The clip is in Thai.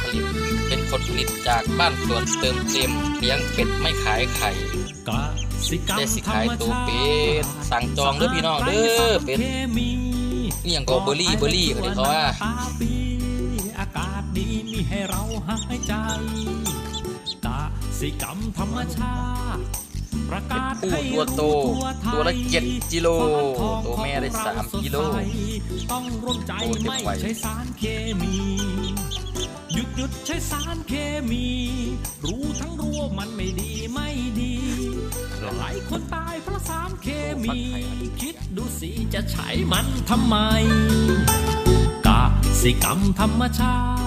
ผลิตจากบ้านสวนเติมเต็มเลี้ยงเป็ดไม่ขายไข่กสิกรรมได้สิธรขายรมตัวชาเป็ดติสั่งจองเด้อพี่น้องเด้อเป็ดเคมีนี่ยังก็เบอร์รี่เบอร์รี่เขาเรียกเขาว่าตาปีอากาศดีมีให้เราหายใจกสิกรรมธรรมชาติประกาศผู้ให้ตัวโตรู้ไทยตัวละเจ็ดกิโลฟ้าทองตัวแม่ได้ของสามเรกิโลสดใสต้องร่วมใจโอ้เก็บไม่ไว้ใช้สารเคมี หยุดหยุดใช้สารเคมี รู้ทั้งรู้ว่ามันไม่ดีไม่ดี หลายคนตายเพราะสารเคมี คิดดูสิจะใช้มันทำไมกสิกรรมธรรมชาติ